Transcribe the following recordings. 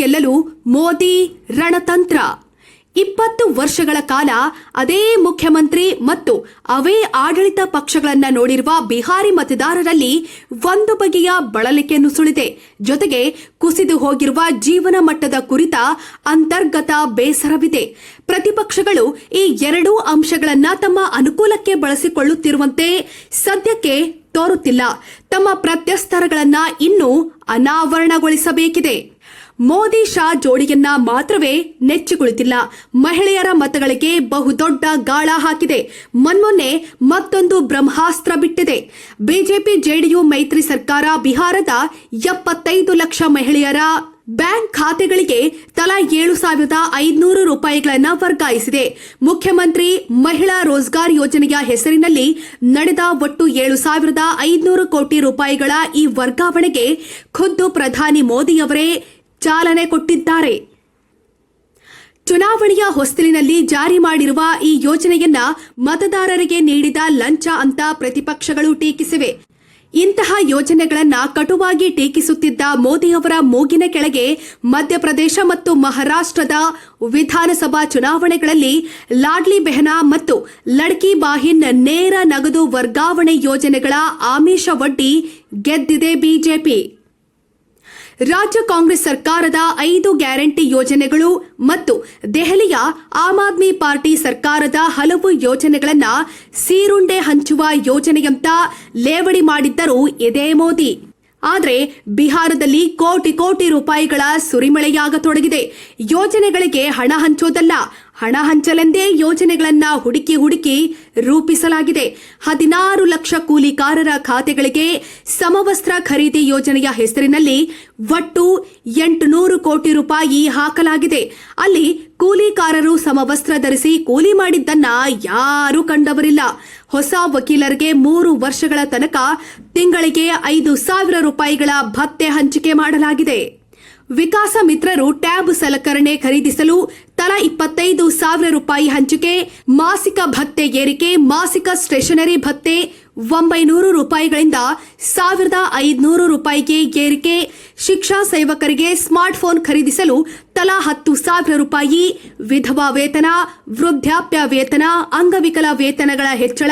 ಗೆಲ್ಲಲು ಮೋದಿ ರಣತಂತ್ರ. ಇಪ್ಪತ್ತು ವರ್ಷಗಳ ಕಾಲ ಅದೇ ಮುಖ್ಯಮಂತ್ರಿ ಮತ್ತು ಅವೇ ಆಡಳಿತ ಪಕ್ಷಗಳನ್ನ ನೋಡಿರುವ ಬಿಹಾರಿ ಮತದಾರರಲ್ಲಿ ಒಂದು ಬಗೆಯ ಬಳಲಿಕೆ ನುಸುಳಿದೆ ಜೊತೆಗೆ ಕುಸಿದು ಹೋಗಿರುವ ಜೀವನ ಮಟ್ಟದ ಕುರಿತ ಅಂತರ್ಗತ ಬೇಸರವಿದೆ. ಪ್ರತಿಪಕ್ಷಗಳು ಈ ಎರಡೂ ಅಂಶಗಳನ್ನ ತಮ್ಮ ಅನುಕೂಲಕ್ಕೆ ಬಳಸಿಕೊಳ್ಳುತ್ತಿರುವಂತೆ ಸದ್ಯಕ್ಕೆ ತೋರುತ್ತಿಲ್ಲ. ತಮ್ಮ ಪ್ರತ್ಯಸ್ತರಗಳನ್ನ ಇನ್ನೂ ಅನಾವರಣಗೊಳಿಸಬೇಕಿದೆ. ಮೋದಿ ಶಾ ಜೋಡಿಯನ್ನ ಮಾತ್ರವೇ ನೆಚ್ಚಿಕೊಳ್ಳುತ್ತಿಲ್ಲ ಮಹಿಳೆಯರ ಮತಗಳಿಗೆ ಬಹುದೊಡ್ಡ ಗಾಳ ಹಾಕಿದೆ. ಮೊನ್ಮೊನ್ನೆ ಮತ್ತೊಂದು ಬ್ರಹ್ಮಾಸ್ತ್ರ ಬಿಟ್ಟಿದೆ. ಬಿಜೆಪಿ ಜೆಡಿಯು ಮೈತ್ರಿ ಸರ್ಕಾರ ಬಿಹಾರದ ಎಪ್ಪತ್ತೈದು ಲಕ್ಷ ಮಹಿಳೆಯರ ಬ್ಯಾಂಕ್ ಖಾತೆಗಳಿಗೆ ತಲಾ ಏಳು ಸಾವಿರದ ಐದುನೂರು ರೂಪಾಯಿಗಳನ್ನು ವರ್ಗಾಯಿಸಿದೆ. ಮುಖ್ಯಮಂತ್ರಿ ಮಹಿಳಾ ರೋಜ್ಗಾರ್ ಯೋಜನೆಯ ಹೆಸರಿನಲ್ಲಿ ನಡೆದ ಒಟ್ಟು ಏಳು ಸಾವಿರದ ಐದುನೂರು ಕೋಟಿ ರೂಪಾಯಿಗಳ ಈ ವರ್ಗಾವಣೆಗೆ ಖುದ್ದು ಪ್ರಧಾನಿ ಮೋದಿಯವರೇ ಚಾಲನೆ ಕೊಟ್ಟಿದ್ದಾರೆ. ಚುನಾವಣೆಯ ಹೊಸ್ತಿಲಿನಲ್ಲಿ ಜಾರಿ ಮಾಡಿರುವ ಈ ಯೋಜನೆಯನ್ನ ಮತದಾರರಿಗೆ ನೀಡಿದ ಲಂಚ ಅಂತ ಪ್ರತಿಪಕ್ಷಗಳು ಟೀಕಿಸಿವೆ. ಇಂತಹ ಯೋಜನೆಗಳನ್ನ ಕಟುವಾಗಿ ಟೀಕಿಸುತ್ತಿದ್ದ ಮೋದಿಯವರ ಮೂಗಿನ ಕೆಳಗೆ ಮಧ್ಯಪ್ರದೇಶ ಮತ್ತು ಮಹಾರಾಷ್ಟ್ರದ ವಿಧಾನಸಭಾ ಚುನಾವಣೆಗಳಲ್ಲಿ ಲಾಡ್ಲಿ ಬೆಹನಾ ಮತ್ತು ಲಡ್ಕಿ ಬಾಹಿನ್ ನೇರ ನಗದು ವರ್ಗಾವಣೆ ಯೋಜನೆಗಳ ಆಮಿಷ ಒಡ್ಡಿ ಗೆದ್ದಿದೆ ಬಿಜೆಪಿ. ರಾಜ್ಯ ಕಾಂಗ್ರೆಸ್ ಸರ್ಕಾರದ ಐದು ಗ್ಯಾರಂಟಿ ಯೋಜನೆಗಳು ಮತ್ತು ದೆಹಲಿಯ ಆಮ್ ಆದ್ಮಿ ಪಾರ್ಟಿ ಸರ್ಕಾರದ ಹಲವು ಯೋಜನೆಗಳನ್ನು ಸೀರುಂಡೆ ಹಂಚುವ ಯೋಜನೆಯಂತ ಲೇವಡಿ ಮಾಡಿದ್ದರು ಇದೇ ಮೋದಿ. ಆದರೆ ಬಿಹಾರದಲ್ಲಿ ಕೋಟಿ ಕೋಟಿ ರೂಪಾಯಿಗಳ ಸುರಿಮಳೆಯಾಗತೊಡಗಿದೆ. ಯೋಜನೆಗಳಿಗೆ ಹಣ ಹಂಚೋದಲ್ಲ ಹಣ ಹಂಚಲೆಂದೇ ಯೋಜನೆಗಳನ್ನು ಹುಡುಕಿ ಹುಡುಕಿ ರೂಪಿಸಲಾಗಿದೆ. ಹದಿನಾರು ಲಕ್ಷ ಕೂಲಿಕಾರರ ಖಾತೆಗಳಿಗೆ ಸಮವಸ್ತ್ರ ಖರೀದಿ ಯೋಜನೆಯ ಹೆಸರಿನಲ್ಲಿ ಒಟ್ಟು ಎಂಟುನೂರು ಕೋಟಿ ರೂಪಾಯಿ ಹಾಕಲಾಗಿದೆ. ಅಲ್ಲಿ ಕೂಲಿಕಾರರು ಸಮವಸ್ತ್ರ ಧರಿಸಿ ಕೂಲಿ ಮಾಡಿದ್ದನ್ನ ಯಾರೂ ಕಂಡವರಿಲ್ಲ. ಹೊಸ ವಕೀಲರಿಗೆ ಮೂರು ವರ್ಷಗಳ ತನಕ ತಿಂಗಳಿಗೆ ಐದು ಸಾವಿರ ರೂಪಾಯಿಗಳ ಭತ್ತೆ ಹಂಚಿಕೆ ಮಾಡಲಾಗಿದೆ. ವಿಕಾಸ ಮಿತ್ರರು ಟ್ಯಾಬ್ ಸಲಕರಣೆ ಖರೀದಿಸಲು ತಲಾ ಇಪ್ಪತ್ತೈದು ಸಾವಿರ ರೂಪಾಯಿ ಹಂಚಿಕೆ, ಮಾಸಿಕ ಭತ್ತೆ ಏರಿಕೆ, ಮಾಸಿಕ ಸ್ಟೇಷನರಿ ಭತ್ಯೆ ಒಂಬೈನೂರು ರೂಪಾಯಿಗಳಿಂದ ಸಾವಿರದ ಐದುನೂರು ರೂಪಾಯಿಗೆ ಏರಿಕೆ. ಶಿಕ್ಷಾ ಸೇವಕರಿಗೆ ಸ್ಮಾರ್ಟ್ಫೋನ್ ಖರೀದಿಸಲು ತಲಾ ಹತ್ತು ಸಾವಿರ ರೂಪಾಯಿ. ವಿಧವಾ ವೇತನ, ವೃದ್ಧಾಪ್ಯ ವೇತನ, ಅಂಗವಿಕಲ ವೇತನಗಳ ಹೆಚ್ಚಳ.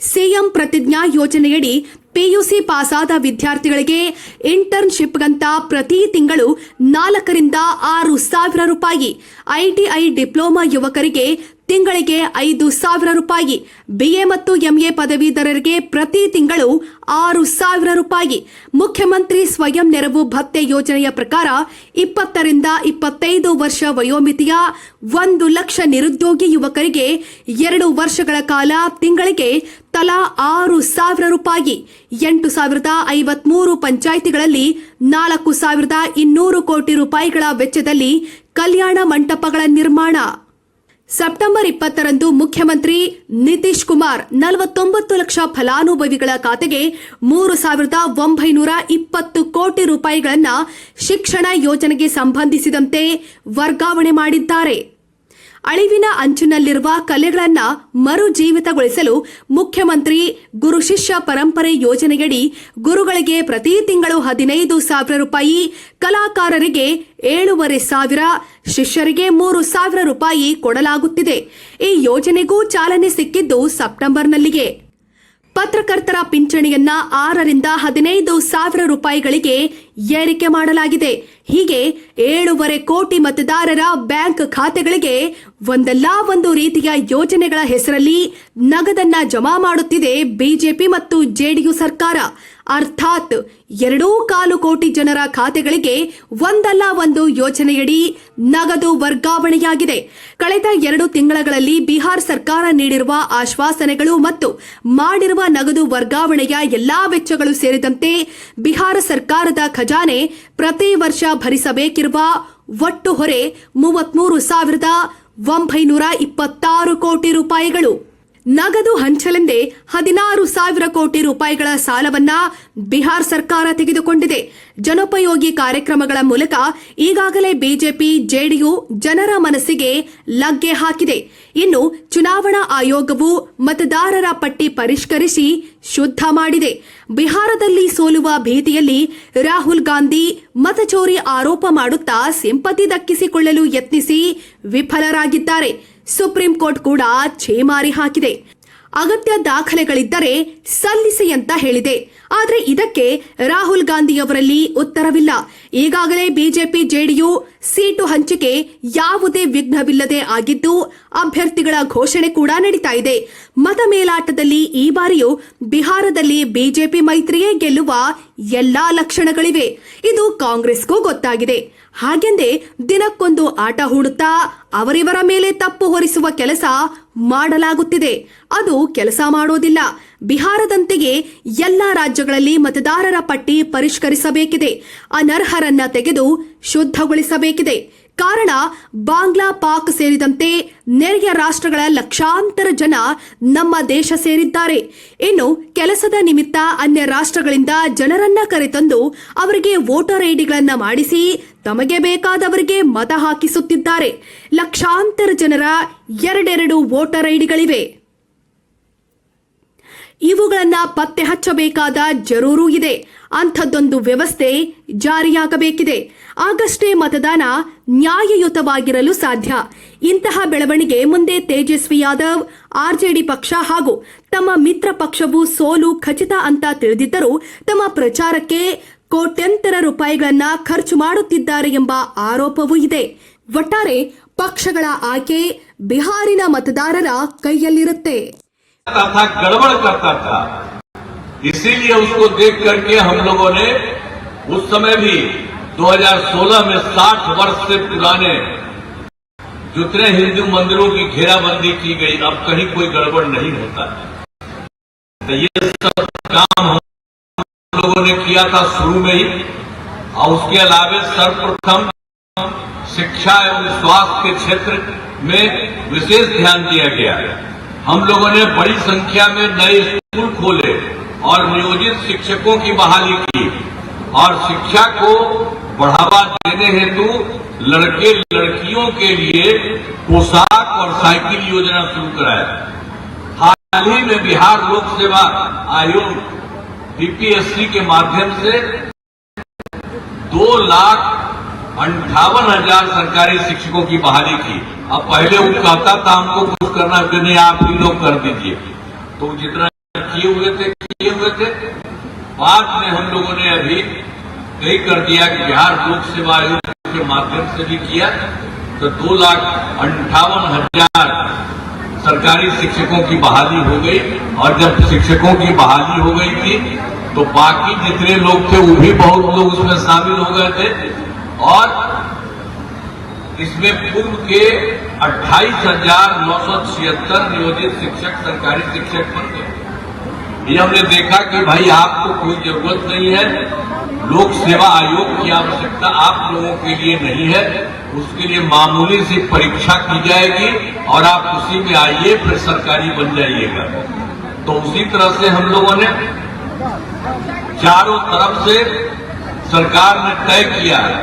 ಸಿಎಂ ಪ್ರತಿಜ್ಞಾ ಯೋಜನೆಯಡಿ ಪಿಯುಸಿ ಪಾಸಾದ ವಿದ್ಯಾರ್ಥಿಗಳಿಗೆ ಇಂಟರ್ನ್ಶಿಪ್ಗಂತ ಪ್ರತಿ ತಿಂಗಳು ನಾಲ್ಕರಿಂದ ಆರು ಸಾವಿರ ರೂಪಾಯಿ. ಐಟಿಐ ಡಿಪ್ಲೊಮಾ ಯುವಕರಿಗೆ ತಿಂಗಳಿಗೆ ಐದು ಸಾವಿರ ರೂಪಾಯಿ. ಬಿಎ ಮತ್ತು ಎಂಎ ಪದವೀಧರರಿಗೆ ಪ್ರತಿ ತಿಂಗಳು ಆರು ಸಾವಿರ ರೂಪಾಯಿ. ಮುಖ್ಯಮಂತ್ರಿ ಸ್ವಯಂ ನೆರವು ಭತ್ತೆ ಯೋಜನೆಯ ಪ್ರಕಾರ ಇಪ್ಪತ್ತರಿಂದ ಇಪ್ಪತ್ತೈದು ವರ್ಷ ವಯೋಮಿತಿಯ ಒಂದು ಲಕ್ಷ ನಿರುದ್ಯೋಗಿ ಯುವಕರಿಗೆ ಎರಡು ವರ್ಷಗಳ ಕಾಲ ತಿಂಗಳಿಗೆ ತಲಾ ಆರು ಸಾವಿರ ರೂಪಾಯಿ. ಎಂಟು ಸಾವಿರದ ಐವತ್ಮೂರು ಪಂಚಾಯಿತಿಗಳಲ್ಲಿ ನಾಲ್ಕು ಸಾವಿರದ ಇನ್ನೂರು ಕೋಟಿ ರೂಪಾಯಿಗಳ ವೆಚ್ಚದಲ್ಲಿ ಕಲ್ಯಾಣ ಮಂಟಪಗಳ ನಿರ್ಮಾಣ. ಸೆಪ್ಟೆಂಬರ್ ಇಪ್ಪತ್ತರಂದು ಮುಖ್ಯಮಂತ್ರಿ ನಿತೀಶ್ ಕುಮಾರ್ ನಲವತ್ತೊಂಬತ್ತು ಲಕ್ಷ ಫಲಾನುಭವಿಗಳ ಖಾತೆಗೆ ಮೂರು ಸಾವಿರದ ಒಂಬೈನೂರ ಇಪ್ಪತ್ತು ಕೋಟಿ ರೂಪಾಯಿಗಳನ್ನು ಶಿಕ್ಷಣ ಯೋಜನೆಗೆ ಸಂಬಂಧಿಸಿದಂತೆ ವರ್ಗಾವಣೆ ಮಾಡಿದ್ದಾರೆ. ಅಳಿವಿನ ಅಂಚಿನಲ್ಲಿರುವ ಕಲೆಗಳನ್ನ ಮರುಜೀವಿತಗೊಳಿಸಲು ಮುಖ್ಯಮಂತ್ರಿ ಗುರು ಶಿಷ್ಯ ಪರಂಪರೆ ಯೋಜನೆಯಡಿ ಗುರುಗಳಿಗೆ ಪ್ರತಿ ತಿಂಗಳು ಹದಿನೈದು ಸಾವಿರ ರೂಪಾಯಿ, ಕಲಾಕಾರರಿಗೆ ಏಳೂವರೆ ಸಾವಿರ, ಶಿಷ್ಯರಿಗೆ ಮೂರು ಸಾವಿರ ರೂಪಾಯಿ ಕೊಡಲಾಗುತ್ತಿದೆ. ಈ ಯೋಜನೆಗೂ ಚಾಲನೆ ಸಿಕ್ಕಿದ್ದು ಸೆಪ್ಟೆಂಬರ್ನಲ್ಲಿಗೆ ಪತ್ರಕರ್ತರ ಪಿಂಚಣಿಯನ್ನ ಆರರಿಂದ ಹದಿನೈದು ಸಾವಿರ ರೂಪಾಯಿಗಳಿಗೆ ಏರಿಕೆ ಮಾಡಲಾಗಿದೆ. ಹೀಗೆ ಏಳೂವರೆ ಕೋಟಿ ಮತದಾರರ ಬ್ಯಾಂಕ್ ಖಾತೆಗಳಿಗೆ ಒಂದಲ್ಲ ಒಂದು ರೀತಿಯ ಯೋಜನೆಗಳ ಹೆಸರಲ್ಲಿ ನಗದನ್ನ ಜಮಾ ಮಾಡುತ್ತಿದೆ ಬಿಜೆಪಿ ಮತ್ತು ಜೆಡಿಯು ಸರ್ಕಾರ. ಅರ್ಥಾತ್ ಎರಡೂ ಕಾಲು ಕೋಟಿ ಜನರ ಖಾತೆಗಳಿಗೆ ಒಂದಲ್ಲ ಒಂದು ಯೋಜನೆಯಡಿ ನಗದು ವರ್ಗಾವಣೆಯಾಗಿದೆ. ಕಳೆದ ಎರಡು ತಿಂಗಳಲ್ಲಿ ಬಿಹಾರ್ ಸರ್ಕಾರ ನೀಡಿರುವ ಆಶ್ವಾಸನೆಗಳು ಮತ್ತು ಮಾಡಿರುವ ನಗದು ವರ್ಗಾವಣೆಯ ಎಲ್ಲಾ ವೆಚ್ಚಗಳು ಸೇರಿದಂತೆ ಬಿಹಾರ ಸರ್ಕಾರದ ಖಜಾನೆ ಪ್ರತಿ ವರ್ಷ ಭರಿಸಬೇಕಿರುವ ಒಟ್ಟು ಹೊರೆ ಮೂವತ್ಮೂರು ಸಾವಿರದ ಒಂಬೈನೂರ ಇಪ್ಪತ್ತಾರು ಕೋಟಿ ರೂಪಾಯಿಗಳು. ನಗದು ಹಂಚಲೆಂದೇ ಹದಿನಾರು ಸಾವಿರ ಕೋಟಿ ರೂಪಾಯಿಗಳ ಸಾಲವನ್ನ ಬಿಹಾರ್ ಸರ್ಕಾರ ತೆಗೆದುಕೊಂಡಿದೆ. ಜನೋಪಯೋಗಿ ಕಾರ್ಯಕ್ರಮಗಳ ಮೂಲಕ ಈಗಾಗಲೇ ಬಿಜೆಪಿ, ಜೆಡಿಯು ಜನರ ಮನಸ್ಸಿಗೆ ಲಗ್ಗೆ ಹಾಕಿದೆ. ಇನ್ನು ಚುನಾವಣಾ ಆಯೋಗವು ಮತದಾರರ ಪಟ್ಟಿ ಪರಿಷ್ಕರಿಸಿ ಶುದ್ಧ ಮಾಡಿದೆ. ಬಿಹಾರದಲ್ಲಿ ಸೋಲುವ ಭೀತಿಯಲ್ಲಿ ರಾಹುಲ್ ಗಾಂಧಿ ಮತಚೋರಿ ಆರೋಪ ಮಾಡುತ್ತಾ ಸಿಂಪತಿ ದಕ್ಕಿಸಿಕೊಳ್ಳಲು ಯತ್ನಿಸಿ ವಿಫಲರಾಗಿದ್ದಾರೆ. ಸುಪ್ರೀಂ ಕೋರ್ಟ್ ಕೂಡ ಛೇಮಾರಿ ಹಾಕಿದೆ. ಅಗತ್ಯ ದಾಖಲೆಗಳಿದ್ದರೆ ಸಲ್ಲಿಸಿ ಅಂತ ಹೇಳಿದೆ. ಆದರೆ ಇದಕ್ಕೆ ರಾಹುಲ್ ಗಾಂಧಿಯವರಲ್ಲಿ ಉತ್ತರವಿಲ್ಲ. ಈಗಾಗಲೇ ಬಿಜೆಪಿ ಜೆಡಿಯು ಸೀಟು ಹಂಚಿಕೆ ಯಾವುದೇ ವಿಘ್ನವಿಲ್ಲದೆ ಆಗಿದ್ದು ಅಭ್ಯರ್ಥಿಗಳ ಘೋಷಣೆ ಕೂಡ ನಡೀತಾ ಇದೆ. ಮತ ಮೇಲಾಟದಲ್ಲಿ ಈ ಬಾರಿಯೂ ಬಿಹಾರದಲ್ಲಿ ಬಿಜೆಪಿ ಮೈತ್ರಿಯೇ ಗೆಲ್ಲುವ ಎಲ್ಲಾ ಲಕ್ಷಣಗಳಿವೆ. ಇದು ಕಾಂಗ್ರೆಸ್ಗೂ ಗೊತ್ತಾಗಿದೆ. ಹಾಗೆಂದೇ ದಿನಕ್ಕೊಂದು ಆಟ ಹೂಡುತ್ತಾ ಅವರಿವರ ಮೇಲೆ ತಪ್ಪು ಹೊರಿಸುವ ಕೆಲಸ ಮಾಡಲಾಗುತ್ತಿದೆ. ಅದು ಕೆಲಸ ಮಾಡೋದಿಲ್ಲ. ಬಿಹಾರದಂತೆಗೆ ಎಲ್ಲ ರಾಜ್ಯಗಳಲ್ಲಿ ಮತದಾರರ ಪಟ್ಟಿ ಪರಿಷ್ಕರಿಸಬೇಕಿದೆ. ಅನರ್ಹರನ್ನ ತೆಗೆದು ಶುದ್ಧಗೊಳಿಸಬೇಕಿದೆ. ಕಾರಣ, ಬಾಂಗ್ಲಾ ಪಾಕ್ ಸೇರಿದಂತೆ ನೆರೆಯ ರಾಷ್ಟ್ರಗಳ ಲಕ್ಷಾಂತರ ಜನ ನಮ್ಮ ದೇಶ ಸೇರಿದ್ದಾರೆ. ಇನ್ನು ಕೆಲಸದ ನಿಮಿತ್ತ ಅನ್ಯ ರಾಷ್ಟ್ರಗಳಿಂದ ಜನರನ್ನ ಕರೆತಂದು ಅವರಿಗೆ ವೋಟರ್ ಐಡಿಗಳನ್ನ ಮಾಡಿಸಿ ತಮಗೆ ಬೇಕಾದವರಿಗೆ ಮತ ಹಾಕಿಸುತ್ತಿದ್ದಾರೆ. ಲಕ್ಷಾಂತರ ಜನರ ಎರಡೆರಡು ವೋಟರ್ ಐಡಿಗಳಿವೆ. ಇವುಗಳನ್ನ ಪತ್ತೆ ಹಚ್ಚಬೇಕಾದ ಜರೂರು ಇದೆ. ಅಂಥದ್ದೊಂದು ವ್ಯವಸ್ಥೆ ಜಾರಿಯಾಗಬೇಕಿದೆ. ಆಗಷ್ಟೇ ಮತದಾನ ನ್ಯಾಯಯುತವಾಗಿರಲು ಸಾಧ್ಯ. ಇಂತಹ ಬೆಳವಣಿಗೆ ಮುಂದೆ ತೇಜಸ್ವಿ ಯಾದವ್ ಆರ್ಜೆಡಿ ಪಕ್ಷ ಹಾಗೂ ತಮ್ಮ ಮಿತ್ರ ಪಕ್ಷವು ಸೋಲು ಖಚಿತ ಅಂತ ತಿಳಿದಿದ್ದರೂ ತಮ್ಮ ಪ್ರಚಾರಕ್ಕೆ ಕೋಟ್ಯಂತರ ರೂಪಾಯಿಗಳನ್ನ ಖರ್ಚು ಮಾಡುತ್ತಿದ್ದಾರೆ ಎಂಬ ಆರೋಪವೂ ಇದೆ. ಒಟ್ಟಾರೆ ಪಕ್ಷಗಳ ಆಯ್ಕೆ ಬಿಹಾರಿನ ಮತದಾರರ ಕೈಯಲ್ಲಿರುತ್ತೆ. करता था, गड़बड़ करता था। इसीलिए उसको देख करके हम लोगों ने उस समय भी 2016 में 60 वर्ष से पुराने जितने हिंदू मंदिरों की घेराबंदी की गई, अब कहीं कोई गड़बड़ नहीं होता। है तो ये सब काम हम लोगों ने किया था शुरू में ही। और उसके अलावे सर्वप्रथम शिक्षा एवं स्वास्थ्य के क्षेत्र में विशेष ध्यान दिया गया। हम लोगों ने बड़ी संख्या में नए स्कूल खोले और नियोजित शिक्षकों की बहाली की और शिक्षा को बढ़ावा देने हेतु लड़के लड़कियों के लिए पोशाक और साइकिल योजना शुरू कराया। हाल ही में बिहार लोक सेवा आयोग बीपीएससी के माध्यम से दो लाख अंठावन हज़ार सरकारी शिक्षकों की बहाली की। अब पहले वो कहता था हमको कुछ करना कि नहीं, आप ही लोग कर दीजिए। तो जितना किए हुए थे, किए हुए थे। बाद में हम लोगों ने अभी तय कर दिया कि बिहार लोक सेवा आयोग के माध्यम से भी किया। तो दो लाख अंठावन हज़ार सरकारी शिक्षकों की बहाली हो गई और जब शिक्षकों की बहाली हो गई थी तो बाकी जितने लोग थे, वो भी बहुत लोग उसमें शामिल हो गए थे। और इसमें पूर्व के अट्ठाईस हज़ार नौ सौ छिहत्तर नियोजित शिक्षक सरकारी शिक्षक बन गए। ये हमने देखा कि भाई आपको कोई ज़रूरत नहीं है, लोक सेवा आयोग की आवश्यकता आप लोगों के लिए नहीं है, उसके लिए मामूली सी परीक्षा की जाएगी और आप उसी में आइए, फिर सरकारी बन जाइएगा। तो उसी तरह से हम लोगों ने चारों तरफ़ से सरकार ने तय किया है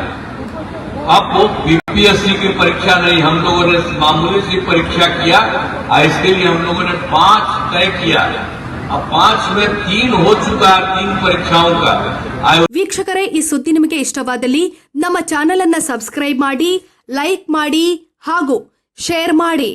अब वो बीपीएससी की परीक्षा नहीं हम लोगों ने मामूली सी परीक्षा किया और इसके लिए हम लोगों ने पांच तय किया अब पांच में तीन हो चुका है तीन परीक्षाओं का आयोग ವೀಕ್ಷಕರೇ ಈ ಸುದ್ದಿ ನಿಮಗೆ ಇಷ್ಟವಾದಲ್ಲಿ ನಮ್ಮ ಚಾನೆಲ್ ಅನ್ನ ಸಬ್ಸ್ಕ್ರೈಬ್ ಮಾಡಿ ಲೈಕ್ ಮಾಡಿ ಹಾಗೂ ಶೇರ್ ಮಾಡಿ